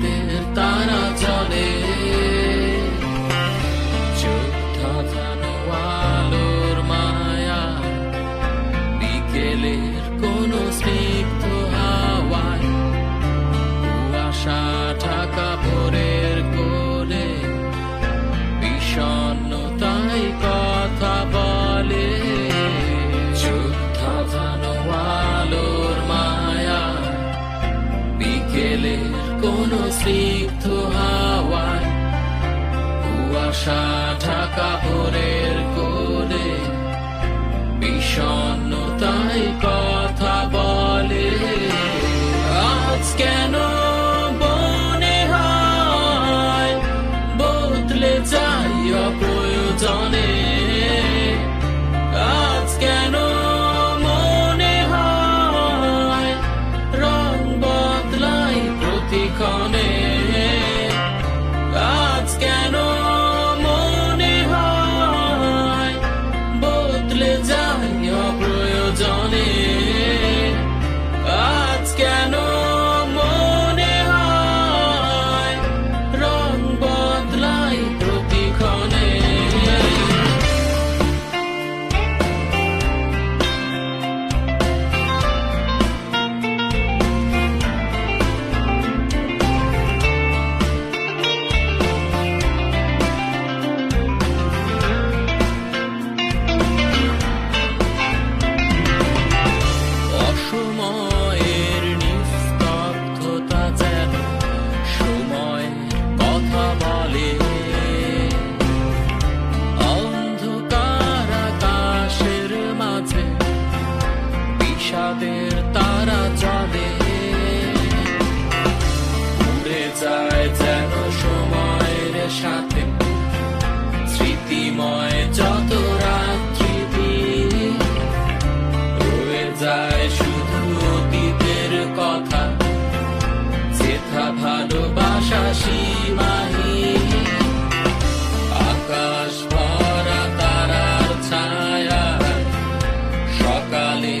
বিষাদের তারা চলে। যোদ্ধা জানো আলোর মায়া বিকেলের কোন স্নিগ্ধ হাওয়ায় কুয়াশা ঢাকা ভোরের কোলে বিষণ্ণতাই বিষাদের তারা যাবে উড়ে যায় যেন সময়ের সাথে। স্মৃতিময় যত রাত্রি রয়ে যায় শুধু অতীতের কথা। যেথা ভালোবাসা সীমাহী আকাশ ভরা তারার ছায়া, সকালে